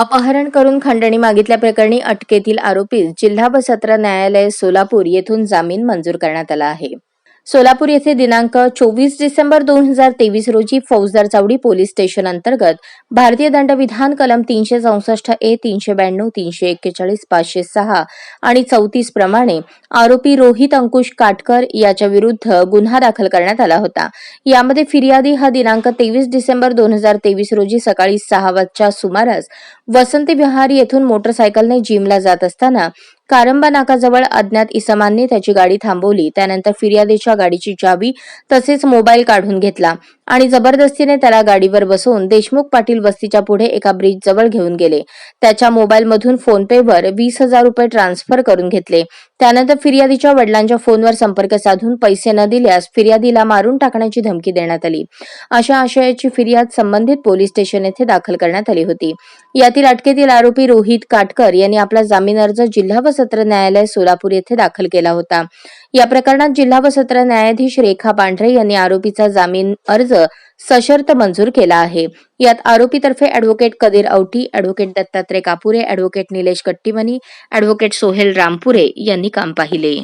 अपहरण करून खंडणी मागितल्याप्रकरणी अटकेतील आरोपी जिल्हा व सत्र न्यायालय सोलापूर येथून जामीन मंजूर करण्यात आला आहे. सोलापूर येथे दिनांक चोवीस डिसेंबर दोन हजार तेवीस रोजी फौजदार चावडी पोलीस स्टेशन अंतर्गत भारतीय दंडविधान कलम तीनशे चौसष्ट ए तीनशे ब्याण्णव तीनशे एक्केचाळीस पाचशे सहा आणि चौतीस प्रमाणे आरोपी रोहित अंकुश काटकर याच्या विरुद्ध गुन्हा दाखल करण्यात आला होता. यामध्ये फिर्यादी हा दिनांक तेवीस डिसेंबर दोन हजार तेवीस रोजी सकाळी सहा वाजच्या सुमारास वसंत विहार येथून मोटरसायकलने जिमला जात असताना कारंबा नाकाजवळ अज्ञात इसमांनी त्याची गाडी थांबवली. त्यानंतर फिर्यादीच्या गाडीची चावी तसेच मोबाईल काढून घेतला. आणि जबरदस्तीने त्याला गाडीवर बसवून देशमुख पाटील वस्तीच्या पुढे एका ब्रिज जवळ घेऊन गेले. त्याच्या मोबाईलमधून फोनपेवर वीस हजार रुपये ट्रान्सफर करून घेतले. त्यानंतर फिर्यादीच्या वडिलांच्या फोनवर संपर्क साधून पैसे न दिल्यास फिर्यादीला मारून टाकण्याची धमकी देण्यात आली. अशा आशयाची फिर्याद संबंधित पोलीस स्टेशन येथे दाखल करण्यात आली होती. यातील अटकेतील आरोपी रोहित काटकर यांनी आपला जामीन अर्ज जिल्हा व सत्र न्यायालय सोलापूर येथे दाखल केला होता. या प्रकरणात जिल्हा व सत्र न्यायाधीश रेखा पांढरे यांनी आरोपीचा जामीन अर्ज सशर्त मंजूर केला आहे. यात आरोपीतर्फे advocate Kadir Auti advocate Dattatray Kapure advocate Nilesh Kattimani advocate Sohel Rampure यांनी काम पाहिले.